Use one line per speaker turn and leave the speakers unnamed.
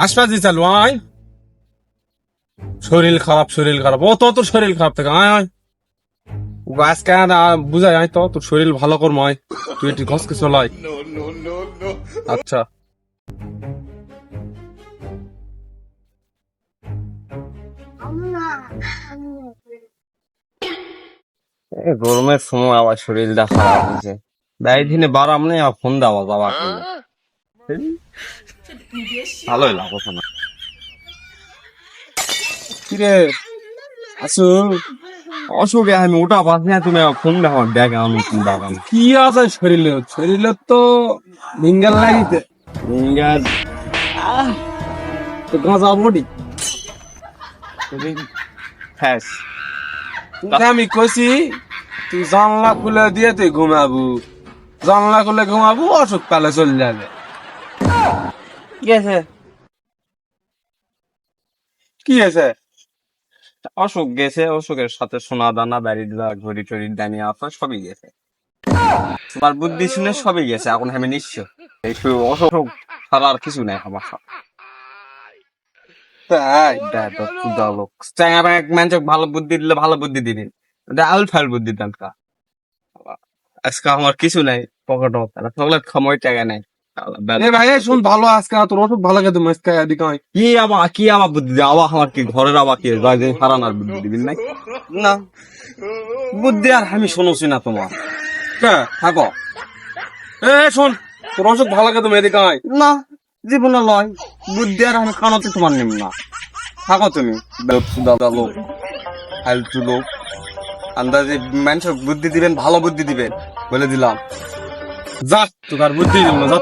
হাসপাতাল চালু আয়। শরীর খারাপ শরীর খারাপ। ও তো তোর শরীর খারাপ থাকে আয় আয়। আজকে না বুঝাই আয় তো তোর শরীর ভালো কর ময় তুই একটু ঘসকে চলাই আচ্ছা।
এই গরমের সময় আবার শরীরটা খারাপ হয়েছে। ব্যয় দিনে বারাম নেই আর ফোন দেওয়া যাওয়া ভালোই লাগছে না। কিরে, আসু? অসুখে আমি ওটা পাচ্ছি না, তুমি ফোন দেখো ব্যাগ আমি দেখাম
কি আছে শরীরে? শরীরে তো মিঙ্গাল লাগিতে
ফিঙ্গার
তো গাঁজা বডি। আমি কইছি, তুই জানলা খুলে দিয়ে তুই ঘুমাবু। জানলা খুলে ঘুমাবু অসুখ পেলে চলে যাবে।
কি অসুখ গেছে অসুখের সাথে সোনা দানা, বাড়ি দা ঘড়ি টড়ি, দামি আছে সবই গেছে। তোমার বুদ্ধি শুনে সবই গেছে, এখন আমি নিশ্চ এই অসুখ ছাড়া আর কিছু নাই আমার
তাই
ব্যাঙা মানুষ ভালো বুদ্ধি দিলে ভালো বুদ্ধি এটা আউল বুদ্ধি দেন আজকে আমার কিছু নাই, পকেট চকলেট খামই, টাকা নাই।
ভাই এই ভালো আজকে তোর অসুখ ভালো খেতে মাঝকে এদিকে আয়।
কি আবার কি আমার বুদ্ধি দিয়ে আমার কি ঘরের কি হারানোর বুদ্ধি দিবেন নাই? না। বুদ্ধি আর আমি শুনোছি না তোমার।
কে?
থাকো।
এ শোন তোর অসুখ ভালো খেতে এদিকে আয়।
না জীবনে লয়। বুদ্ধি আর আমি খানোতে তোমার নিম না। থাকো তুমি। বেলসুদা লোক ফালতু লোক। আন্দাজে মানুষের বুদ্ধি দিবেন ভালো বুদ্ধি দিবেন। বলে দিলাম।
যা তোর বুদ্ধি দিব না যা